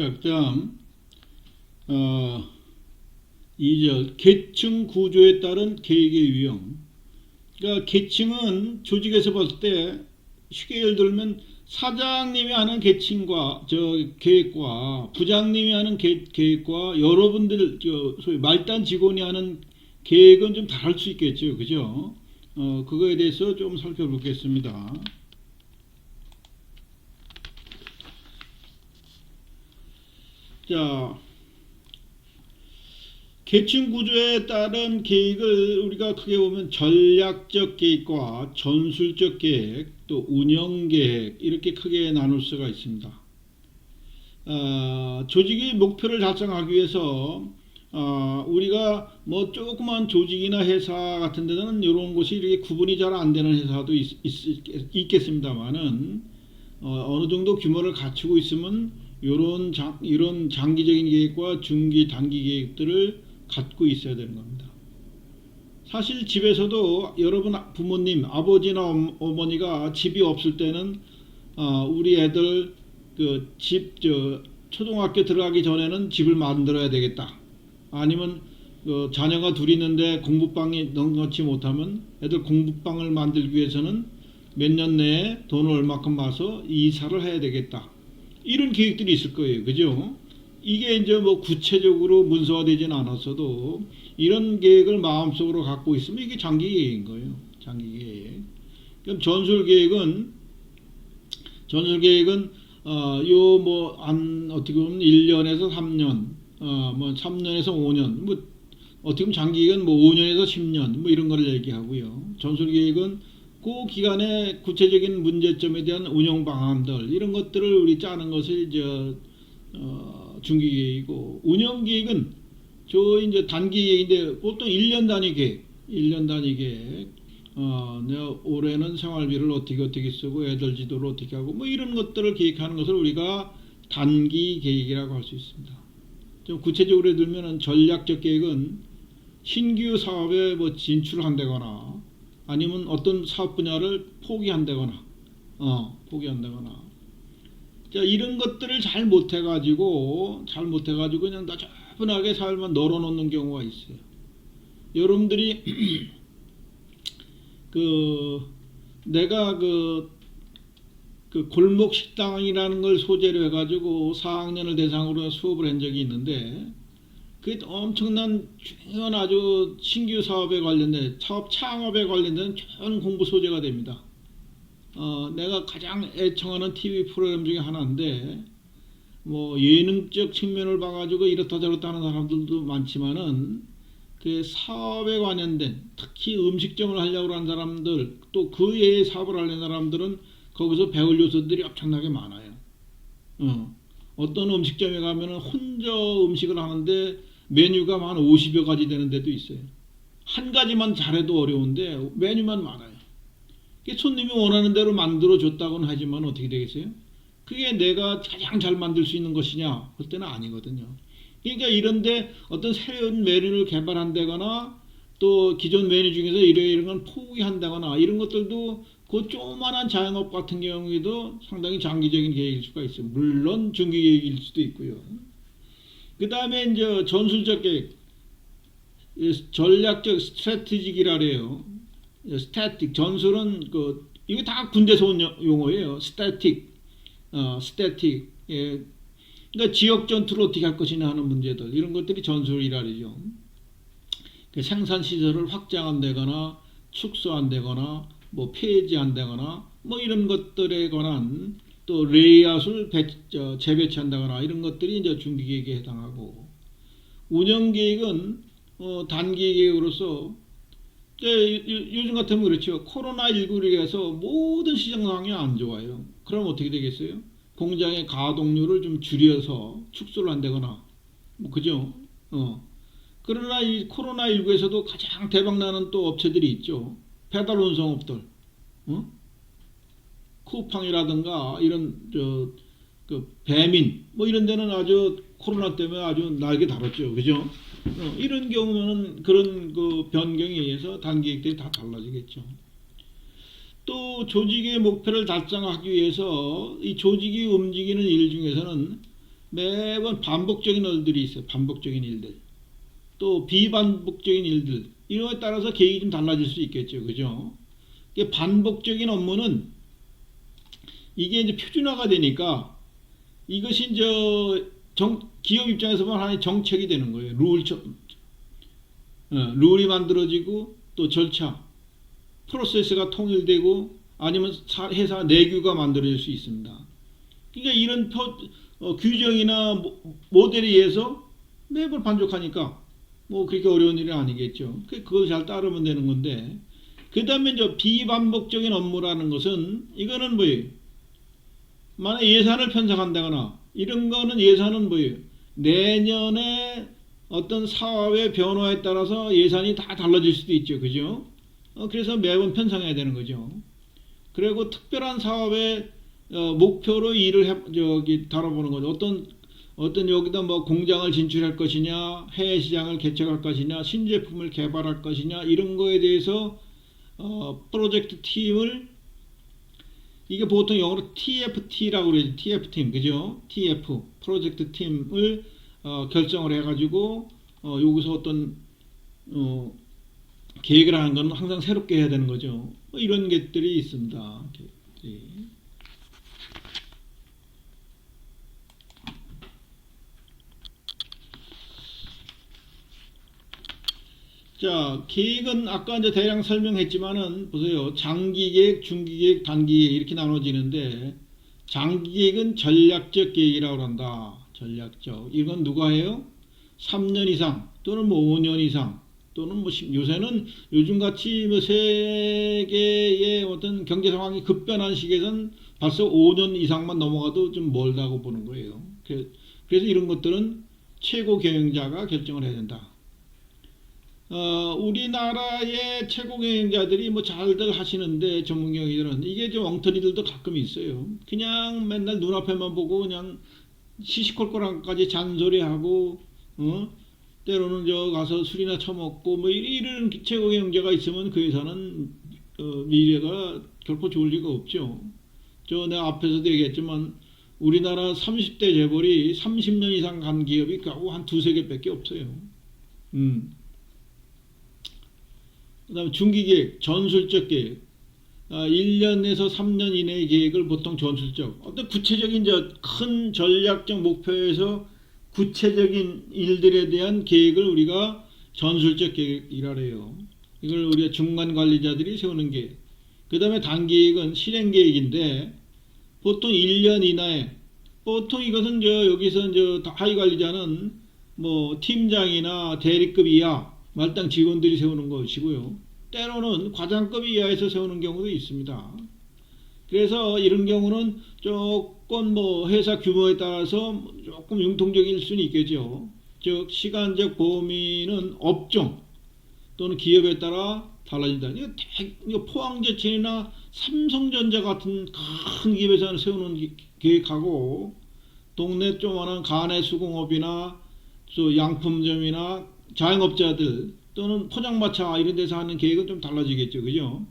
자, 그 다음 어, 2절 계층 구조에 따른 계획의 유형. 그러니까 계층은 조직에서 봤을 때 쉽게 예를 들면 사장님이 하는 계층과 저 계획과 부장님이 하는 계, 계획과 여러분들 저 소위 말단 직원이 하는 계획은 좀 다를 수 있겠죠, 그죠? 어, 그거에 대해서 좀 살펴보겠습니다. 자, 계층 구조에 따른 계획을 우리가 크게 보면 전략적 계획과 전술적 계획, 또 운영 계획 이렇게 크게 나눌 수가 있습니다. 어, 조직의 목표를 달성하기 위해서 어, 우리가 뭐 조그만 조직이나 회사 같은 데는 이런 곳이 이렇게 구분이 잘 안 되는 회사도 있, 겠습니다만은 어, 어느 정도 규모를 갖추고 있으면 이런 장, 이런 장기적인 계획과 중기 단기 계획들을 갖고 있어야 되는 겁니다. 사실 집에서도 여러분 부모님 아버지나 엄- 어머니가 집이 없을 때는 어, 우리 애들 그 집 저 초등학교 들어가기 전에는 집을 만들어야 되겠다. 아니면 그 자녀가 둘 있는데 공부방이 넉넉지 못하면 애들 공부방을 만들기 위해서는 몇 년 내에 돈을 얼마큼 마서 이사를 해야 되겠다. 이런 계획들이 있을 거예요. 그죠? 이게 이제 뭐 구체적으로 문서화되지는 않았어도 이런 계획을 마음속으로 갖고 있으면 이게 장기 계획인 거예요. 장기 계획. 그럼 전술 계획은 전술 계획은 어요 뭐안 어떻게 보면 1년에서 3년 어뭐 3년에서 5년 뭐 어떻게 보면 장기 계획은 뭐 5년에서 10년 뭐 이런 걸 얘기하고요. 전술 계획은 그 기간의 구체적인 문제점에 대한 운영 방안들 이런 것들을 우리 짜는 것을 저 어, 중기 계획이고 운영 계획은 저 이제 단기 계획인데 보통 1년 단위 계획, 1년 단위 계획. 어, 내가 올해는 생활비를 어떻게 어떻게 쓰고 애들 지도를 어떻게 하고 뭐 이런 것들을 계획하는 것을 우리가 단기 계획이라고 할 수 있습니다. 좀 구체적으로 들면은 전략적 계획은 신규 사업에 뭐 진출한다거나 아니면 어떤 사업 분야를 포기한다거나 어, 포기한다거나 자, 이런 것들을 잘 못해가지고, 잘 못해가지고 그냥 나저분하게 살만 널어놓는 경우가 있어요. 여러분들이, 그, 내가 그, 그 골목 식당이라는 걸 소재로 해가지고 4학년을 대상으로 수업을 한 적이 있는데, 그게 엄청난 중요한 아주 신규 사업에 관련된, 사업 창업에 관련된 좋은 공부 소재가 됩니다. 어, 내가 가장 애청하는 TV 프로그램 중에 하나인데 뭐 예능적 측면을 봐가지고 이렇다 저렇다 하는 사람들도 많지만은 그 사업에 관련된 특히 음식점을 하려고 하는 사람들 또 그 외에 사업을 하려는 사람들은 거기서 배울 요소들이 엄청나게 많아요. 어. 어떤 음식점에 가면은 혼자 음식을 하는데 메뉴가 한 50여 가지 되는 데도 있어요. 한 가지만 잘해도 어려운데 메뉴만 많아요. 손님이 원하는 대로 만들어 줬다고는 하지만 어떻게 되겠어요? 그게 내가 가장 잘 만들 수 있는 것이냐? 할 때는 아니거든요. 그러니까 이런데 어떤 새로운 메뉴를 개발한다거나 또 기존 메뉴 중에서 이런 건 포기한다거나 이런 것들도 그 조그만한 자영업 같은 경우에도 상당히 장기적인 계획일 수가 있어요. 물론 중기 계획일 수도 있고요. 그 다음에 이제 전술적 계획, 이 전략적 스트래티직이라 그래요. 스태틱 전술은 그 이거 다 군대에서 온 여- 용어예요. 스태틱, 어, 스태틱. 예. 그러니까 지역 전투를 어떻게 할 것이냐 하는 문제들 이런 것들이 전술이라 그러죠. 그 생산 시설을 확장한다거나 축소한다거나 뭐 폐지한다거나 뭐 이런 것들에 관한 또 레이아웃을 재배치한다거나 이런 것들이 이제 중기 계획에 해당하고 운영 계획은 어, 단기 계획으로서 예, 요- 요즘 같으면 그렇죠. 코로나19로 해서 모든 시장 상황이 안 좋아요. 그럼 어떻게 되겠어요? 공장의 가동률을 좀 줄여서 축소를 한다거나, 뭐, 그죠? 어. 그러나 이 코로나19에서도 가장 대박나는 또 업체들이 있죠. 배달 운송업들. 어? 쿠팡이라든가 이런, 저, 그, 배민, 뭐 이런 데는 아주 코로나 때문에 아주 날개 달았죠. 그죠? 어, 이런 경우는 그런 그 변경에 의해서 단계획들이 다 달라지겠죠. 또 조직의 목표를 달성하기 위해서 이 조직이 움직이는 일 중에서는 매번 반복적인 일들이 있어요. 반복적인 일들. 또 비반복적인 일들. 이런 것에 따라서 계획이 좀 달라질 수 있겠죠. 그죠? 반복적인 업무는 이게 이제 표준화가 되니까 이것이 이제 정, 기업 입장에서 보면 하나의 정책이 되는 거예요. 룰처럼. 어, 룰이 만들어지고 또 절차, 프로세스가 통일되고 아니면 사- 회사 내규가 만들어질 수 있습니다. 그러니까 이런 표- 어, 규정이나 모- 모델에 의해서 매번 반복하니까 뭐 그렇게 어려운 일은 아니겠죠. 그- 그걸 잘 따르면 되는 건데 그 다음에 이제 비반복적인 업무라는 것은 이거는 뭐예요? 만약 예산을 편성한다거나 이런 거는 예산은 뭐예요? 내년에 어떤 사업의 변화에 따라서 예산이 다 달라질 수도 있죠. 그죠? 어, 그래서 매번 편성해야 되는 거죠. 그리고 특별한 사업의 어, 목표로 일을 해, 저기 다뤄보는 거죠. 어떤 어떤 여기다 뭐 공장을 진출할 것이냐, 해외 시장을 개척할 것이냐, 신제품을 개발할 것이냐 이런 거에 대해서 어, 프로젝트 팀을 이게 보통 영어로 TFT라고 그러죠. TF 팀, 그죠? TF 프로젝트 팀을 어, 결정을 해가지고 어, 여기서 어떤 어, 계획을 하는 건 항상 새롭게 해야 되는 거죠. 뭐 이런 것들이 있습니다. 계획들이. 자, 계획은 아까 이제 대략 설명했지만은 보세요. 장기 계획, 중기 계획, 단기 계획 이렇게 나눠지는데 장기 계획은 전략적 계획이라고 한다. 전략적. 이건 누가 해요? 3년 이상 또는 뭐 5년 이상 또는 뭐 십- 요새는 요즘 같이 뭐 세계의 어떤 경제 상황이 급변한 시기에는 벌써 5년 이상만 넘어가도 좀 멀다고 보는 거예요. 그래- 그래서 이런 것들은 최고 경영자가 결정을 해야 된다. 어, 우리나라의 최고 경영자들이 뭐 잘들 하시는데 전문 경영들은 이게 좀 엉터리들도 가끔 있어요. 그냥 맨날 눈앞에만 보고 그냥 시시콜콜한까지 잔소리하고 어? 때로는 저 가서 술이나 처먹고 뭐 이- 이런 최고 경영자가 있으면 그 회사는 어, 미래가 결코 좋을 리가 없죠. 저 내가 앞에서도 얘기했지만 우리나라 30대 재벌이 30년 이상 간 기업이 겨우 한 두세 개밖에 없어요. 음. 그 다음에 중기 계획, 전술적 계획. 아, 1년에서 3년 이내의 계획을 보통 전술적. 어떤 구체적인 저 큰 전략적 목표에서 구체적인 일들에 대한 계획을 우리가 전술적 계획이라 해요. 이걸 우리가 중간 관리자들이 세우는 계획. 그 다음에 단기 계획은 실행 계획인데 보통 1년 이내에 보통 이것은 저 여기서 저 하위 관리자는 뭐 팀장이나 대리급 이하 말단 직원들이 세우는 것이고요. 때로는 과장급 이하에서 세우는 경우도 있습니다. 그래서 이런 경우는 조금 뭐 회사 규모에 따라서 조금 융통적일 수는 있겠죠. 즉 시간적 범위는 업종 또는 기업에 따라 달라진다. 포항제철이나 삼성전자 같은 큰 기업에서는 세우는 기- 계획하고 동네 조그마한 가내 수공업이나 또 양품점이나 자영업자들 또는 포장마차 이런 데서 하는 계획은 좀 달라지겠죠. 그죠?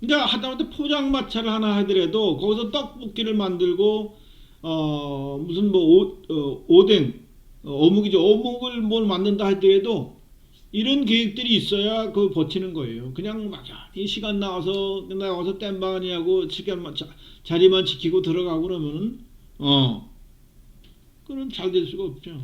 그러니까 하다못해 포장마차를 하나 하더라도 거기서 떡볶이를 만들고 어 무슨 뭐 오, 어, 오뎅 어, 어묵이죠. 어묵을 뭘 만든다 하더라도 이런 계획들이 있어야 그 버티는 거예요. 그냥 막이 시간 나와서 나와서 땜방아니 하고 시간만 자, 자리만 지키고 들어가고 그러면은 어 그건 잘될 수가 없죠.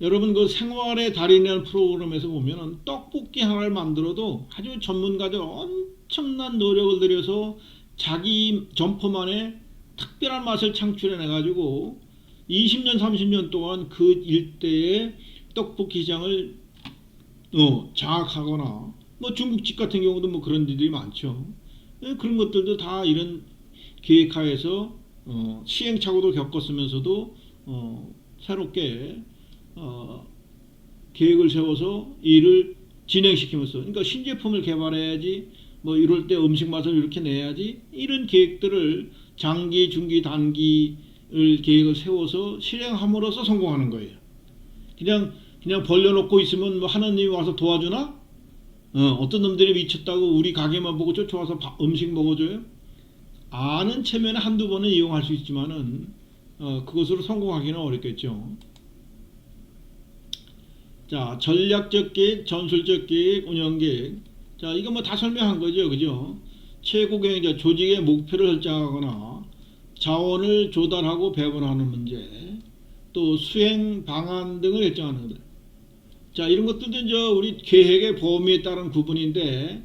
여러분 그 생활의 달인이라는 프로그램에서 보면은 떡볶이 하나를 만들어도 아주 전문가들 엄청난 노력을 들여서 자기 점포만의 특별한 맛을 창출해내 가지고 20년 30년 동안 그 일대의 떡볶이 시장을 어, 장악하거나 뭐 중국집 같은 경우도 뭐 그런 데들이 많죠. 예, 그런 것들도 다 이런 계획하에서 어, 시행착오도 겪었으면서도 어, 새롭게 어, 계획을 세워서 일을 진행시키면서 그러니까 신제품을 개발해야지 뭐 이럴 때 음식 맛을 이렇게 내야지 이런 계획들을 장기, 중기, 단기를 계획을 세워서 실행함으로써 성공하는 거예요. 그냥 그냥 벌려놓고 있으면 뭐 하나님이 와서 도와주나? 어, 어떤 놈들이 미쳤다고 우리 가게만 보고 쫓아와서 밥- 음식 먹어줘요? 아는 체면에 한두 번은 이용할 수 있지만은 어, 그것으로 성공하기는 어렵겠죠. 자, 전략적 계획, 전술적 계획, 운영 계획. 자, 이거 뭐 다 설명한 거죠. 그죠? 최고 경영자 조직의 목표를 설정하거나 자원을 조달하고 배분하는 문제, 또 수행 방안 등을 결정하는 것. 자, 이런 것들도 이제 우리 계획의 범위에 따른 구분인데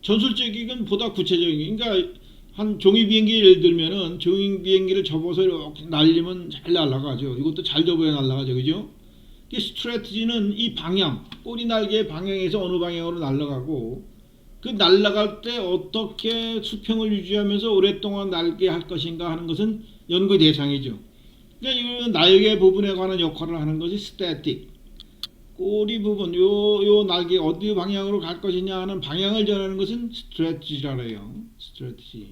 전술적인 보다 구체적인 그러니까 한 종이 비행기 예를 들면은 종이 비행기를 접어서 이렇게 날리면 잘 날아가죠. 이것도 잘 접어야 날아가죠. 그죠? 이 스트레티지는 이 방향, 꼬리 날개의 방향에서 어느 방향으로 날아가고 그 날아갈 때 어떻게 수평을 유지하면서 오랫동안 날게 할 것인가 하는 것은 연구 대상이죠. 그러니까 이거는 날개 부분에 관한 역할을 하는 것이 스태틱. 꼬리 부분, 요, 요 날개 어디 방향으로 갈 것이냐 하는 방향을 정하는 것은 스트레티지라 해요. 스트레티지.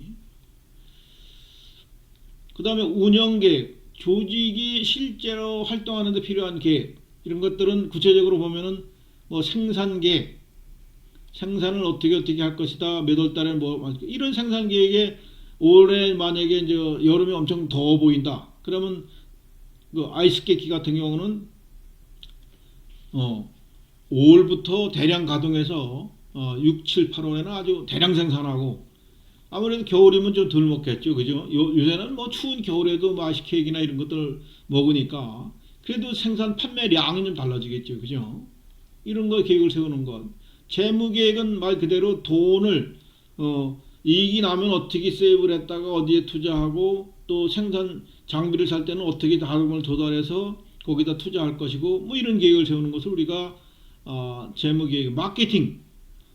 그 다음에 운영 계획, 조직이 실제로 활동하는 데 필요한 계획, 이런 것들은 구체적으로 보면은 뭐 생산 계획, 생산을 어떻게 어떻게 할 것이다, 몇 월 달에 뭐, 이런 생산 계획에 올해 만약에 이제 여름이 엄청 더워 보인다. 그러면 그 아이스케이크 같은 경우는 어, 5월부터 대량 가동해서 어, 6, 7, 8월에는 아주 대량 생산하고 아무래도 겨울이면 좀 덜 먹겠죠, 그죠? 요, 요새는 뭐 추운 겨울에도 뭐 아이스케이크나 이런 것들 먹으니까 그래도 생산 판매량이 좀 달라지겠죠, 그죠? 이런 거 계획을 세우는 것. 재무 계획은 말 그대로 돈을 어, 이익이 나면 어떻게 세이브를 했다가 어디에 투자하고 또 생산 장비를 살 때는 어떻게 다름을 도달해서 거기다 투자할 것이고 뭐 이런 계획을 세우는 것을 우리가 어, 재무 계획, 마케팅.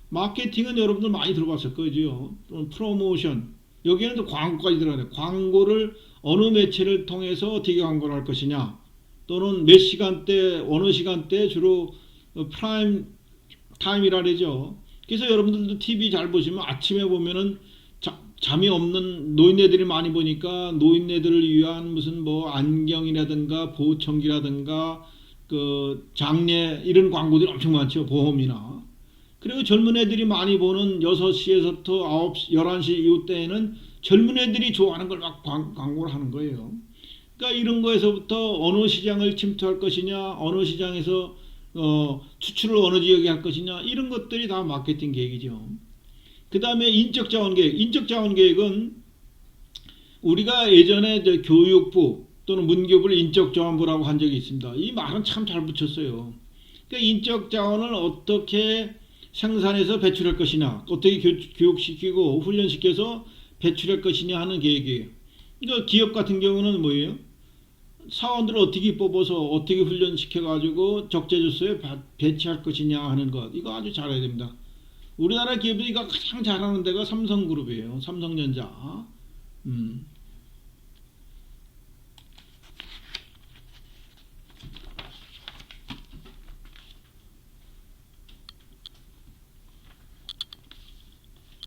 마케팅은 여러분들 많이 들어봤을 거죠. 또는 프로모션. 여기에는 또 광고까지 들어가네. 광고를 어느 매체를 통해서 어떻게 광고를 할 것이냐. 또는 몇 시간대, 어느 시간대 주로 어, 프라임 타임이라 그러죠. 그래서 여러분들도 TV 잘 보시면 아침에 보면은 자, 잠이 없는 노인네들이 많이 보니까 노인네들을 위한 무슨 뭐 안경이라든가 보청기라든가 그 장례 이런 광고들이 엄청 많죠. 보험이나. 그리고 젊은 애들이 많이 보는 6시에서부터 9시, 11시 이후 때에는 젊은 애들이 좋아하는 걸 막 광고를 하는 거예요. 그러니까 이런 거에서부터 어느 시장을 침투할 것이냐, 어느 시장에서 어, 추출을 어느 지역에 할 것이냐, 이런 것들이 다 마케팅 계획이죠. 그 다음에 인적 자원 계획. 인적 자원 계획은 우리가 예전에 교육부 또는 문교부를 인적 자원부라고 한 적이 있습니다. 이 말은 참 잘 붙였어요. 그러니까 인적 자원을 어떻게 생산해서 배출할 것이냐, 어떻게 교, 교육시키고 훈련시켜서 배출할 것이냐 하는 계획이에요. 그러니까 기업 같은 경우는 뭐예요? 사원들을 어떻게 뽑아서 어떻게 훈련시켜가지고 적재조서에 배치할 것이냐 하는 것. 이거 아주 잘해야 됩니다. 우리나라 기업이 가장 잘하는 데가 삼성그룹이에요. 삼성전자. 음.